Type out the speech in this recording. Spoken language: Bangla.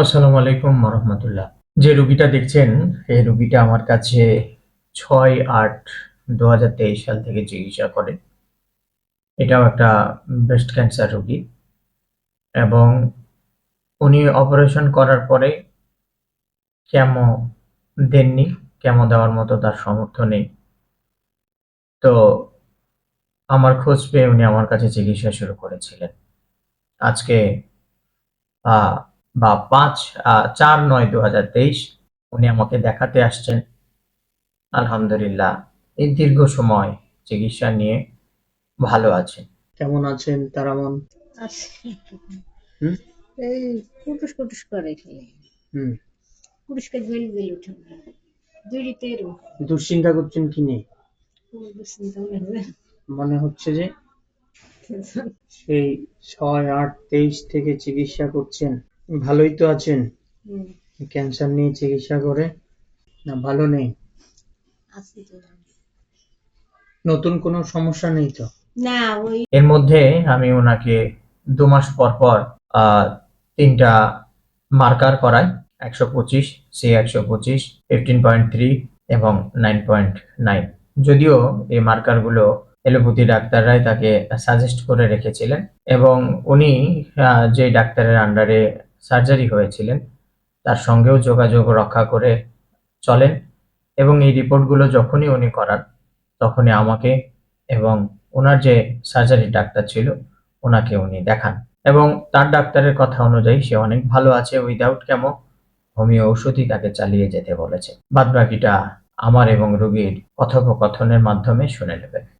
আসসালামু আলাইকুম রহমতুল্লাহ যে রুগীটা দেখছেন, এই রুগীটা আমার কাছে ছয় আট দু সাল থেকে চিকিৎসা করে। এটাও একটা ব্রেস্ট ক্যান্সার রুগী এবং উনি অপারেশন করার পরে কেমো দেননি কেমো দেওয়ার মতো তার সামর্থ্য নেই। তো আমার খোঁজ পেয়ে উনি আমার কাছে চিকিৎসা শুরু করেছিলেন। আজকে বা পাঁচ আহ, চার নয় দু হাজার তেইশ উনি আমাকে দেখাতে আসছেন। আলহামদুলিল্লাহ এই দীর্ঘ সময় চিকিৎসা নিয়ে ভালো আছেন কেমন আছেন তারামন? এই কুটুস কুটুস করে হুম। কুটুস করে বেল বেল উঠে দুই তেরো দুশ্চিন্তা করছেন কি মনে হবে মনে হচ্ছে যে সেই ছয় আট তেইশ থেকে চিকিৎসা করছেন। ভালোই তো আছেন। হুম, ক্যান্সার নিয়ে চিকিৎসা করে। না ভালো নেই। আছি তো। নতুন কোনো সমস্যা নেই তো? না ওই এর মধ্যে আমি ওনাকে দু মাস পর পর আহ, তিনটা মার্কার করাই। একশো পঁচিশ সি একশো পঁচিশ ফিফটিন পয়েন্ট থ্রি এবং নাইন পয়েন্ট নাইন। যদিও এই মার্কারগুলো এলোপ্যাথি ডাক্তাররাই তাকে সাজেস্ট করে রেখেছিলেন এবং উনি আহ, যে ডাক্তারের আন্ডারে সার্জারি হয়েছিলেন। তার সঙ্গেও যোগাযোগ রক্ষা করে চলেন এবং এই রিপোর্টগুলো যখনই উনি করান, তখনই আমাকে এবং ওনার যে সার্জারি ডাক্তার ছিল, ওনাকে উনি দেখান। এবং তার ডাক্তারের কথা অনুযায়ী সে অনেক ভালো আছে উইদাউট কেমো হোমিও ওষুধই তাকে চালিয়ে যেতে বলেছে। বাদ বাকিটা আমার এবং রোগীর কথোপকথনের মাধ্যমে শুনে নেবেন।